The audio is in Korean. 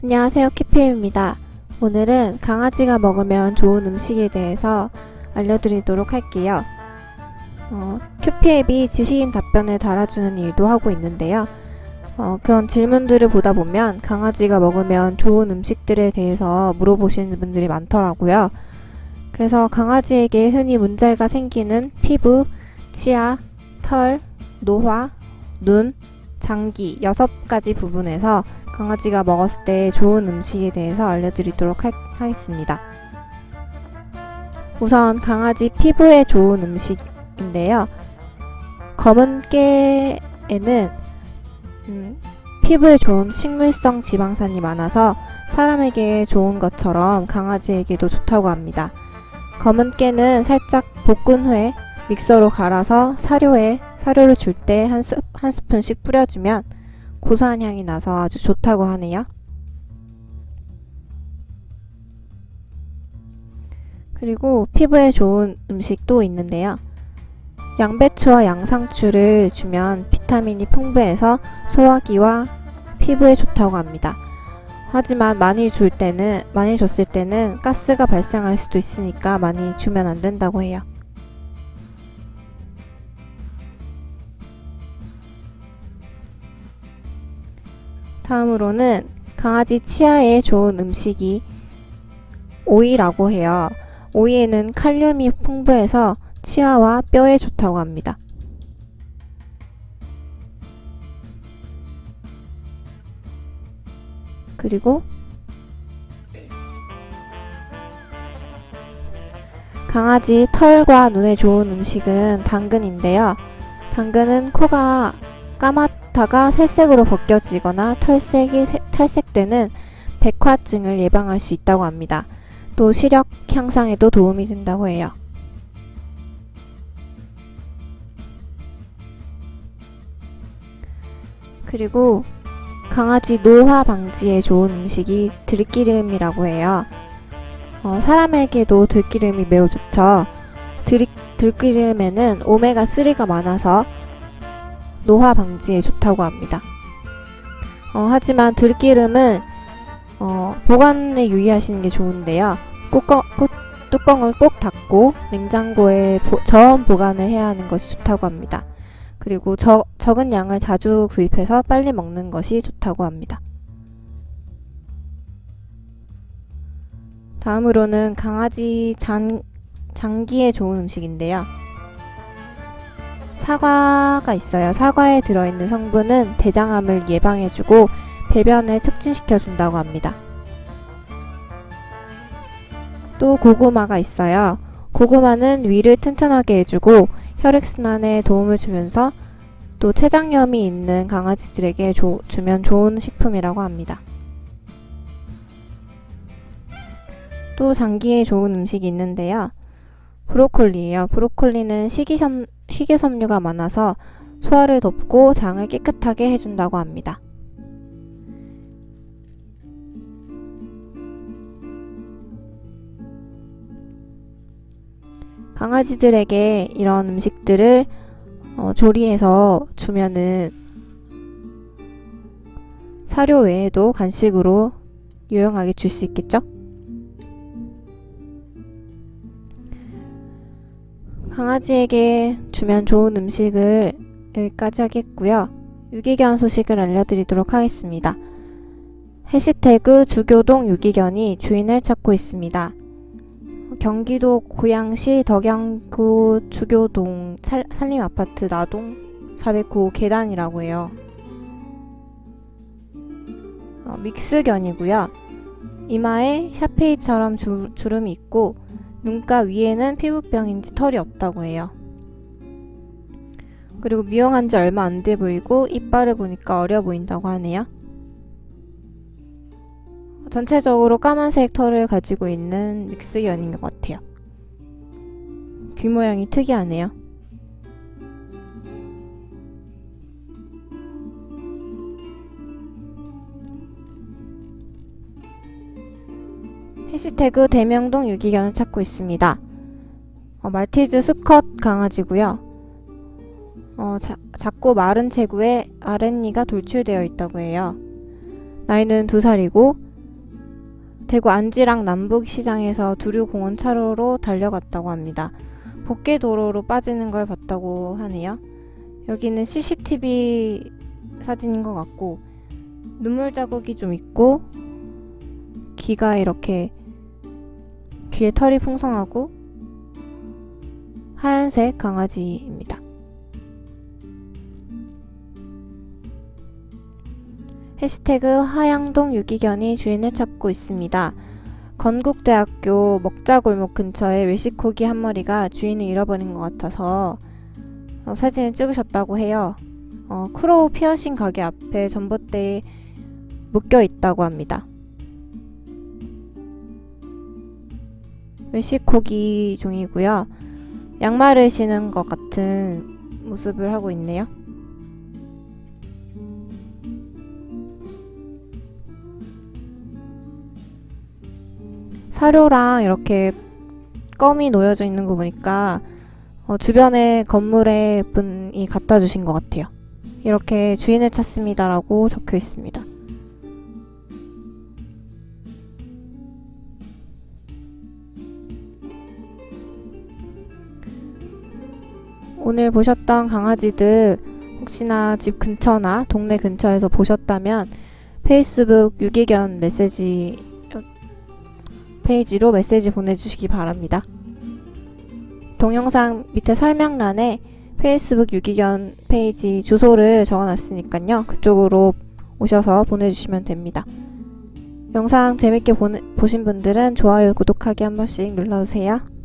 안녕하세요. 키피입니다. 오늘은 강아지가 먹으면 좋은 음식에 대해서 알려드리도록 할게요. 어, 큐피 앱이 지식인 답변을 달아주는 일도 하고 있는데요. 어, 그런 질문들을 보다 보면 강아지가 먹으면 좋은 음식들에 대해서 물어보시는 분들이 많더라고요. 그래서 강아지에게 흔히 문제가 생기는 피부, 치아, 털, 노화, 눈, 장기 여섯 가지 부분에서 강아지가 먹었을 때 좋은 음식에 대해서 알려드리도록 할- 하겠습니다. 우선 강아지 피부에 좋은 음식인데요. 검은 깨에는 음, 피부에 좋은 식물성 지방산이 많아서 사람에게 좋은 것처럼 강아지에게도 좋다고 합니다. 검은 깨는 살짝 볶은 후에 믹서로 갈아서 사료에 사료를 줄 때한한 스푼씩 뿌려주면 고소한 향이 나서 아주 좋다고 하네요. 그리고 피부에 좋은 음식도 있는데요. 양배추와 양상추를 주면 비타민이 풍부해서 소화기와 피부에 좋다고 합니다. 하지만 많이 줄 때는 많이 줬을 때는 가스가 발생할 수도 있으니까 많이 주면 안 된다고 해요. 다음으로는 강아지 치아에 좋은 음식이 오이라고 해요. 오이에는 칼륨이 풍부해서 치아와 뼈에 좋다고 합니다. 그리고 강아지 털과 눈에 좋은 음식은 당근인데요. 당근은 코가 까맣다가 살색으로 벗겨지거나 털색이 세- 탈색되는 백화증을 예방할 수 있다고 합니다. 또 시력 향상에도 도움이 된다고 해요. 그리고 강아지 노화 방지에 좋은 음식이 들기름이라고 해요. 어, 사람에게도 들기름이 매우 좋죠. 들, 들기름에는 오메가3가 많아서 노화 방지에 좋다고 합니다. 어, 하지만 들기름은 어, 보관에 유의하시는 게 좋은데요. 뚜껑, 꾸- 뚜껑을 꼭 닫고 냉장고에 보- 저온 보관을 해야 하는 것이 좋다고 합니다. 그리고 저, 적은 양을 자주 구입해서 빨리 먹는 것이 좋다고 합니다. 다음으로는 강아지 장, 장기에 좋은 음식인데요. 사과가 있어요. 사과에 들어있는 성분은 대장암을 예방해주고 배변을 촉진시켜준다고 합니다. 또 고구마가 있어요. 고구마는 위를 튼튼하게 해주고 혈액순환에 도움을 주면서 또 췌장염이 있는 강아지들에게 조- 주면 좋은 식품이라고 합니다. 또 장기에 좋은 음식이 있는데요. 브로콜리예요. 브로콜리는 식이섬, 식이섬유가 많아서 소화를 돕고 장을 깨끗하게 해준다고 합니다. 강아지들에게 이런 음식들을 어, 조리해서 주면은 사료 외에도 간식으로 유용하게 줄 수 있겠죠? 강아지에게 주면 좋은 음식을 여기까지 하겠고요. 유기견 소식을 알려드리도록 하겠습니다. 해시태그 주교동 유기견이 주인을 찾고 있습니다. 경기도 고양시 덕양구 주교동 살, 산림아파트 나동 409 계단이라고 해요. 어, 믹스견이고요. 이마에 샤페이처럼 주, 주름이 있고 눈가 위에는 피부병인지 털이 없다고 해요. 그리고 미용한 지 얼마 안 돼 보이고 이빨을 보니까 어려 보인다고 하네요. 전체적으로 까만색 털을 가지고 있는 믹스견인 것 같아요. 귀 모양이 특이하네요. 해시태그 대명동 유기견을 찾고 있습니다. 어, 말티즈 수컷 강아지고요. 어, 자- 작고 마른 체구에 아랫니가 돌출되어 있다고 해요. 나이는 2살이고 대구 안지랑 남북시장에서 두류공원 차로로 달려갔다고 합니다. 복개 도로로 빠지는 걸 봤다고 하네요. 여기는 CCTV 사진인 것 같고 눈물 자국이 좀 있고 귀가 이렇게 귀에 털이 풍성하고 하얀색 강아지입니다. 해시태그 하양동 유기견이 주인을 찾고 있습니다. 건국대학교 먹자골목 근처에 외식고기 한 마리가 주인을 잃어버린 것 같아서 어, 사진을 찍으셨다고 해요. 어, 크로우 피어싱 가게 앞에 전봇대에 묶여 있다고 합니다. 외식고기 종이고요. 양말을 신은 것 같은 모습을 하고 있네요. 사료랑 이렇게 껌이 놓여져 있는 거 보니까 어, 주변에 건물에 분이 갖다 주신 것 같아요. 이렇게 주인을 찾습니다라고 적혀 있습니다. 오늘 보셨던 강아지들 혹시나 집 근처나 동네 근처에서 보셨다면 페이스북 유기견 메시지 페이지로 메시지 보내주시기 바랍니다. 동영상 밑에 설명란에 페이스북 유기견 페이지 주소를 적어놨으니까요. 그쪽으로 오셔서 보내주시면 됩니다. 영상 재밌게 보신 분들은 좋아요, 구독하기 한 번씩 눌러주세요.